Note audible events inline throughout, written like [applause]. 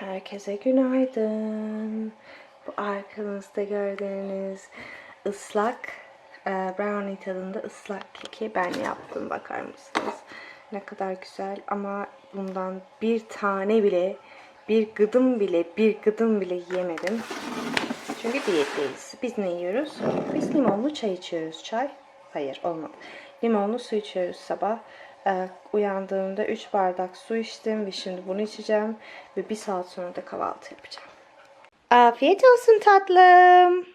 Herkese günaydın. Bu arkanızda gördüğünüz ıslak e, brownie tadında ıslak keki ben yaptım. Bakar mısınız? Ne kadar güzel ama bundan bir tane bile, bir gıdım bile, bir gıdım bile yemedim. Çünkü diyetteyiz. Biz ne yiyoruz? Biz limonlu çay içiyoruz. Çay? Hayır olmadı. Limonlu su içiyoruz sabah. Ee, uyandığımda 3 bardak su içtim ve şimdi bunu içeceğim. Ve bir saat sonra da kahvaltı yapacağım. Afiyet olsun tatlım.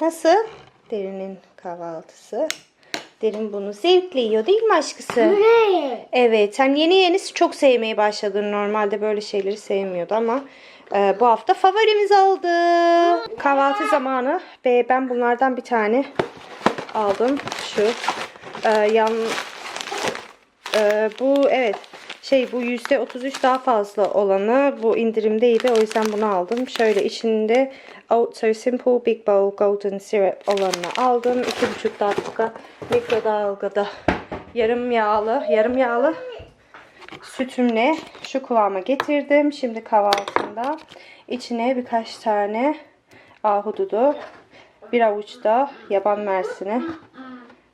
Nasıl? Derinin kahvaltısı. Derin bunu zevkle yiyor değil mi aşkısı? Evet, sen yeni yeni çok sevmeye başladın. Normalde böyle şeyleri sevmiyordu ama e, bu hafta favorimiz oldu. Kahvaltı zamanı ve ben bunlardan bir tane aldım. Şu e, yan e, bu evet şey bu yüzde 33 daha fazla olanı bu indirimdeydi o yüzden bunu aldım. Şöyle içinde So Simple Big Bowl Golden Syrup olanını aldım. 2,5 dakika mikrodalgada yarım yağlı yarım yağlı sütümle şu kıvama getirdim. Şimdi kahvaltımda içine birkaç tane ahududu bir avuç da yaban mersini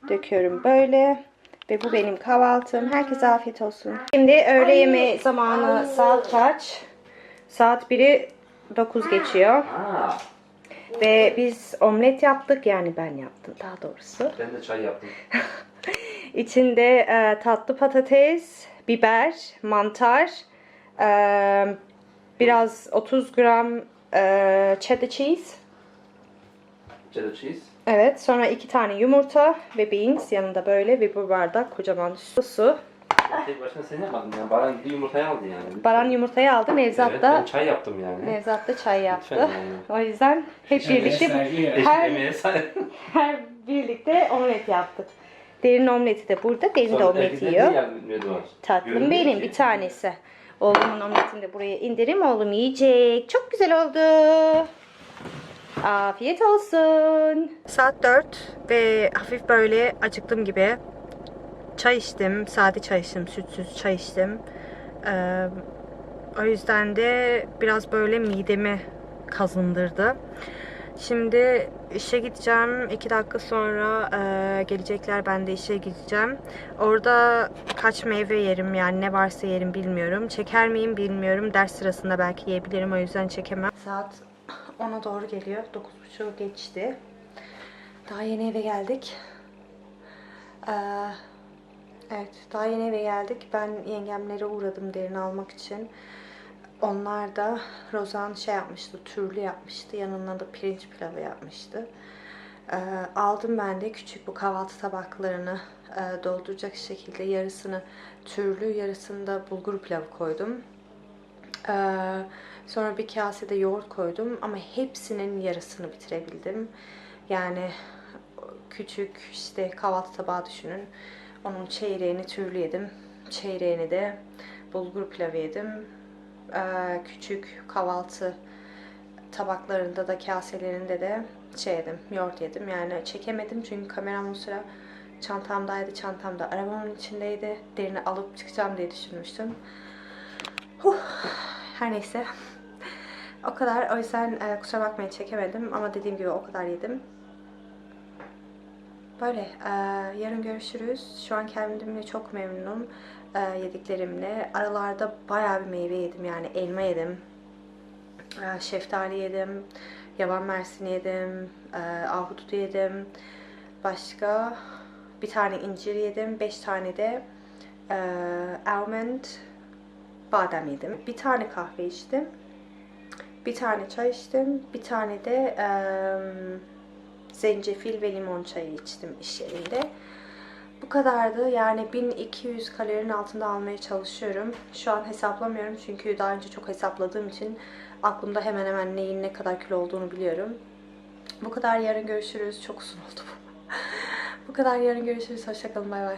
döküyorum böyle. Ve bu benim kahvaltım. Herkese afiyet olsun. Şimdi öğle yemeği zamanı saat kaç? Saat 1'i 9 geçiyor. Ve biz omlet yaptık. Yani ben yaptım daha doğrusu. ben de çay yaptım. [laughs] İçinde e, tatlı patates, biber, mantar, e, biraz 30 gram e, cheddar cheese. Cheddar cheese. Evet, sonra iki tane yumurta ve beans yanında böyle ve bu bardak kocaman su. su. Tek başına sen yapmadın yani. Baran bir yumurtayı aldı yani. Baran yumurtayı aldı, Nevzat Evet, da ben çay yaptım yani. Nevzat da çay yaptı. Lütfen yani. O yüzden hep birlikte her, [laughs] her birlikte omlet yaptık. Derin omleti de burada. Derin de omlet yiyor. Tatlım Görünüyor benim ki. bir tanesi. Oğlumun omletini de buraya indirim. Oğlum yiyecek. Çok güzel oldu. Afiyet olsun. Saat 4 ve hafif böyle acıktım gibi. Çay içtim. Sade çay içtim. Sütsüz çay içtim. Ee, o yüzden de biraz böyle midemi kazındırdı. Şimdi işe gideceğim. 2 dakika sonra e, gelecekler. Ben de işe gideceğim. Orada kaç meyve yerim yani ne varsa yerim bilmiyorum. Çeker miyim bilmiyorum. Ders sırasında belki yiyebilirim. O yüzden çekemem. Saat 10'a doğru geliyor. 9.30 geçti. Daha yeni eve geldik. Ee, evet daha yeni eve geldik. Ben yengemlere uğradım derini almak için. Onlar da Rozan şey yapmıştı, türlü yapmıştı. Yanına da pirinç pilavı yapmıştı. Ee, aldım ben de küçük bu kahvaltı tabaklarını e, dolduracak şekilde yarısını türlü, yarısını da bulgur pilavı koydum. Ee, sonra bir kasede yoğurt koydum ama hepsinin yarısını bitirebildim. Yani küçük işte kahvaltı tabağı düşünün. Onun çeyreğini türlü yedim. Çeyreğini de bulgur pilavı yedim. Ee, küçük kahvaltı tabaklarında da kaselerinde de şey yedim, yoğurt yedim. Yani çekemedim çünkü kameram o sıra çantamdaydı. Çantam da arabamın içindeydi. Derini alıp çıkacağım diye düşünmüştüm. Huh. Her neyse. O kadar. O yüzden e, kusura bakmayın çekemedim. Ama dediğim gibi o kadar yedim. Böyle. e, yarın görüşürüz. Şu an kendimle çok memnunum. e, yediklerimle. Aralarda bayağı bir meyve yedim. Yani elma yedim. e, şeftali yedim. Yaban mersini yedim. E, ahududu yedim. Başka bir tane incir yedim. Beş tane de e, almond badem yedim. Bir tane kahve içtim. Bir tane çay içtim. Bir tane de eee, zencefil ve limon çayı içtim iş yerinde. Bu kadardı. Yani 1200 kalorinin altında almaya çalışıyorum. Şu an hesaplamıyorum çünkü daha önce çok hesapladığım için aklımda hemen hemen neyin ne kadar kilo olduğunu biliyorum. Bu kadar yarın görüşürüz. Çok uzun oldu bu. [laughs] bu kadar yarın görüşürüz. Hoşçakalın. Bay bay.